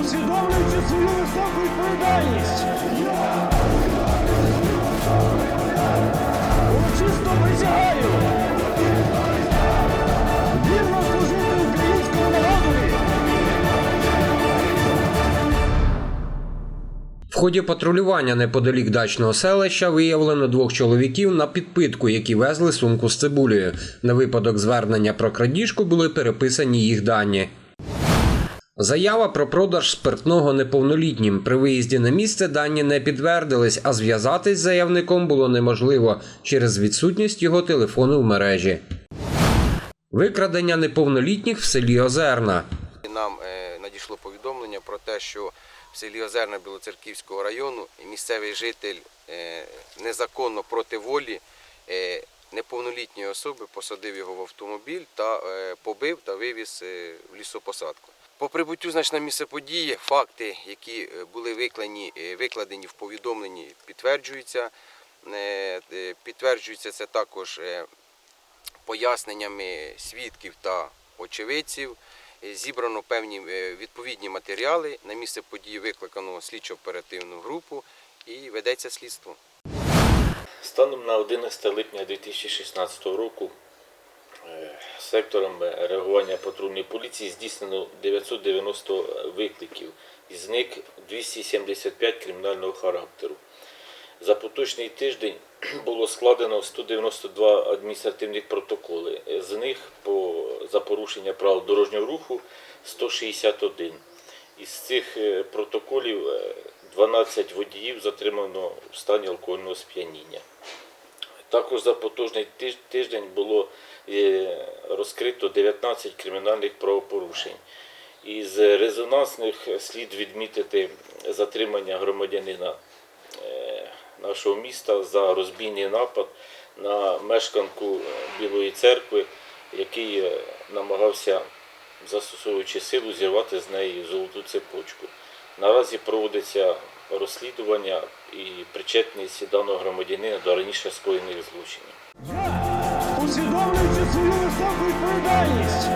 усвідомлюючи свою високу відповідальність. Урочисто присягаю. Вірно служити українському народові. В ході патрулювання неподалік дачного селища виявлено двох чоловіків на підпитку, які везли сумку з цибулею. На випадок звернення про крадіжку були переписані їх дані. Заява про продаж спиртного неповнолітнім. При виїзді на місце дані не підтвердились, а зв'язатись з заявником було неможливо через відсутність його телефону в мережі. Викрадення неповнолітніх в селі Озерна. Нам е, надійшло повідомлення про те, що в селі Озерна Білоцерківського району місцевий житель е, незаконно проти волі е, неповнолітньої особи посадив його в автомобіль та побив та вивіз в лісопосадку. По прибуттю значить, на місце події факти, які е, були викладені, е, викладені в повідомленні, підтверджуються. Е, Підтверджується це також поясненнями свідків та очевидців. Зібрано певні відповідні матеріали. На місце події викликано слідчо-оперативну групу і ведеться слідство. Станом на 11 липня 2016 року сектором реагування патрульної поліції здійснено 990 викликів, із них 275 кримінального характеру. За поточний тиждень було складено 192 адміністративних протоколи. З них по, за порушення правил дорожнього руху 161. Із цих е, протоколів е, 12 водіїв затримано в стані алкогольного сп'яніння. Також за потужний тиждень було е, розкрито 19 кримінальних правопорушень. Із резонансних слід відмітити затримання громадянина е, нашого міста за розбійний напад на мешканку Білої церкви, який е, намагався, застосовуючи силу, зірвати з неї золоту цепочку. Наразі проводиться розслідування і причетність даного громадянина до раніше скоєних злочинів. Усвідомлюючи свою високу відповідальність.